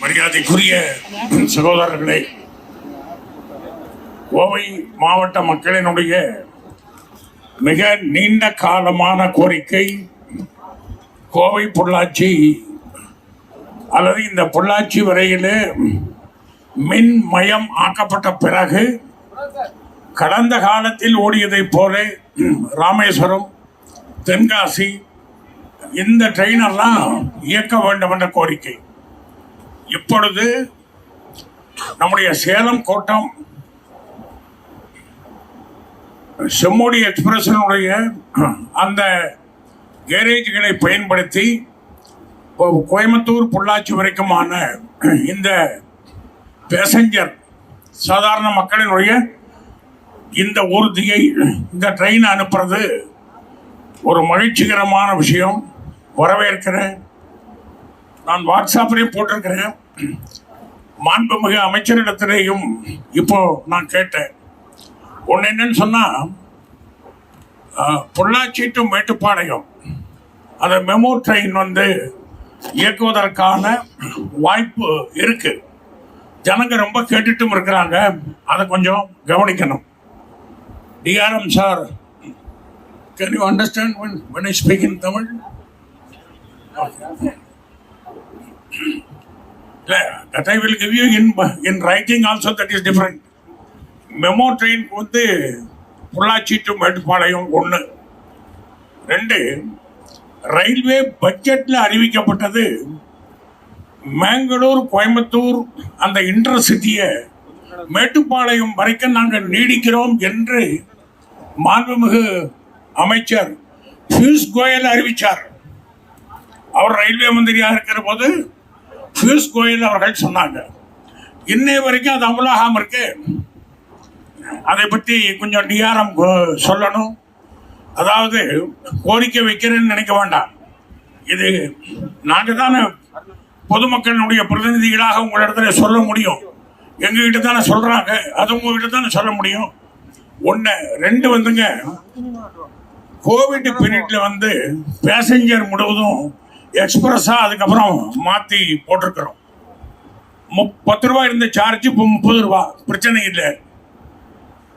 மரியாதைக்குரிய சகோதரர்களே கோவை மாவட்ட மக்களினுடைய மிக நீண்ட காலமான கோரிக்கை கோவை பொள்ளாச்சி அல்லது இந்த பொள்ளாச்சி வரையில் மின்மயம் ஆக்கப்பட்ட பிறகு கடந்த காலத்தில் ஓடியதைப் போல ராமேஸ்வரம் தென்காசி இந்த ட்ரெயினெல்லாம் இயக்க வேண்டும் என்ற கோரிக்கை. இப்பொழுது நம்முடைய சேலம் கோட்டம் செம்மொழி எக்ஸ்பிரஸனுடைய அந்த கேரேஜ்களை பயன்படுத்தி கோ- கோயம்புத்தூர் பொள்ளாச்சி வரைக்குமான இந்த பேசஞ்சர் சாதாரண மக்களினுடைய இந்த ஊர்தியை இந்த ட்ரெயின் அனுப்புறது ஒரு மகிழ்ச்சிகரமான விஷயம். வரவேற்கிறேன். நான் வாட்ஸ்அப்லேயும் போட்டிருக்கிறேன். மாண்புமிகு அமைச்சரிடத்திலேயும் இப்போ நான் கேட்டேன். ஒன்று என்னன்னு சொன்னால் பொள்ளாச்சி டு மேட்டுப்பாளையம். அந்த மெமோ ட்ரெயின் வந்து இயக்குவதற்கான வாய்ப்பு இருக்கு. ஜனங்க ரொம்ப கேட்டுட்டும் இருக்கிறாங்க. அதை கொஞ்சம் கவனிக்கணும். DRM sir can you understand when when I speak in Tamil that I will give you in in writing also that is different memo train வந்து பொள்ளாச்சி டு மேட்டுப்பாளையம் ஒன்று ரெண்டு ரயில்வே பட்ஜெட்டில் அறிவிக்கப்பட்டது மேங்களூர் கோயம்புத்தூர் அந்த இன்டர்சிட்டியை மேட்டுப்பாளையம் வரைக்கும் நாங்கள் நீடிக்கிறோம் என்று மாண்புமிகு அமைச்சர் பியூஷ் கோயல் அறிவித்தார் அவர் ரயில்வே மந்திரியாக இருக்கிற போது பியூஷ் கோயல் அவர்கள் சொன்னாங்க. இன்னை வரைக்கும் அது அமலாகாம இருக்கு. அதை பற்றி கொஞ்சம் டிஆர்எம் சொல்லணும். அதாவது கோரிக்கை வைக்கிறேன்னு நினைக்க வேண்டாம். இது நாங்கள் தானே பொதுமக்களுடைய பிரதிநிதிகளாக உங்களிடத்துல சொல்ல முடியும். எங்ககிட்ட தானே சொல்கிறாங்க அது உங்ககிட்ட தானே சொல்ல முடியும். ஒன்று ரெண்டு வந்துங்க கோவிட் பீரியடில் வந்து பேசஞ்சர் முழுவதும் எக்ஸ்பிரஸா அதுக்கப்புறம் மாத்தி போட்டிருக்கிறோம். முப் பத்து ரூபாய் இருந்த சார்ஜ் இப்போ முப்பது ரூபா. பிரச்சனை இல்லை.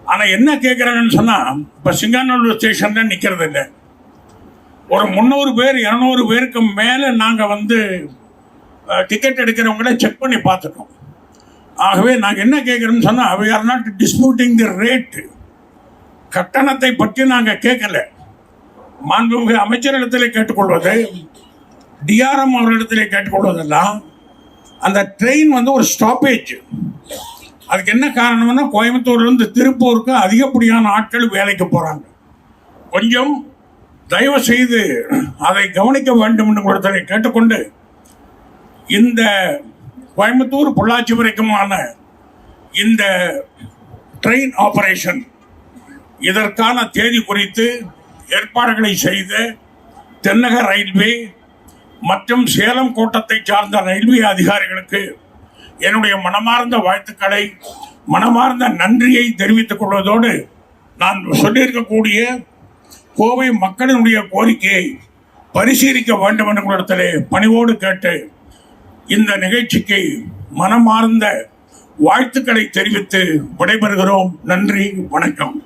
ஆனா என்ன கேட்குறாங்கன்னு சொன்னா இப்போ சிங்காநல்லூர் ஸ்டேஷன்ல நிக்கிறது இல்லை. ஒரு முந்நூறு பேர் இரநூறு பேருக்கு மேலே நாங்கள் வந்து டிக்கெட் எடுக்கிறவங்கள செக் பண்ணி பார்த்துட்டோம். ஆகவே நாங்கள் என்ன கேட்குறோம்னு சொன்னால் we are not disputing the rate கட்டணத்தை பற்றி நாங்கள் கேட்கல மாண்புமிகு அமைச்சரிடத்தில் கேட்டுக்கொள்வது டிஆர்எம் அவர்களிடத்திலே கேட்டுக்கொள்வதெல்லாம் அந்த ட்ரெயின் வந்து ஒரு ஸ்டாப்பேஜ் அதுக்கு என்ன காரணம்னா கோயம்புத்தூர்லேருந்து திருப்பூருக்கு அதிகப்படியான ஆட்கள் வேலைக்கு போகிறாங்க கொஞ்சம் தயவு செய்து அதை கவனிக்க வேண்டும் என்று ஒருத்தரை கேட்டுக்கொண்டு இந்த கோயம்புத்தூர் பொள்ளாச்சி வரைக்குமான இந்த ட்ரெயின் ஆபரேஷன் இதற்கான தேதி குறித்து ஏற்பாடுகளை செய்த தென்னக ரயில்வே மற்றும் சேலம் கோட்டத்தை சார்ந்த ரயில்வே அதிகாரிகளுக்கு என்னுடைய மனமார்ந்த வாழ்த்துக்களை மனமார்ந்த நன்றியை தெரிவித்துக் கொள்வதோடு நான் சொல்லியிருக்கக்கூடிய கோவை மக்களினுடைய கோரிக்கையை பரிசீலிக்க வேண்டும் என்ற இடத்திலே பணிவோடு கேட்டு இந்த நிகழ்ச்சிக்கு மனமார்ந்த வாழ்த்துக்களை தெரிவித்து விடைபெறுகிறோம். நன்றி வணக்கம்.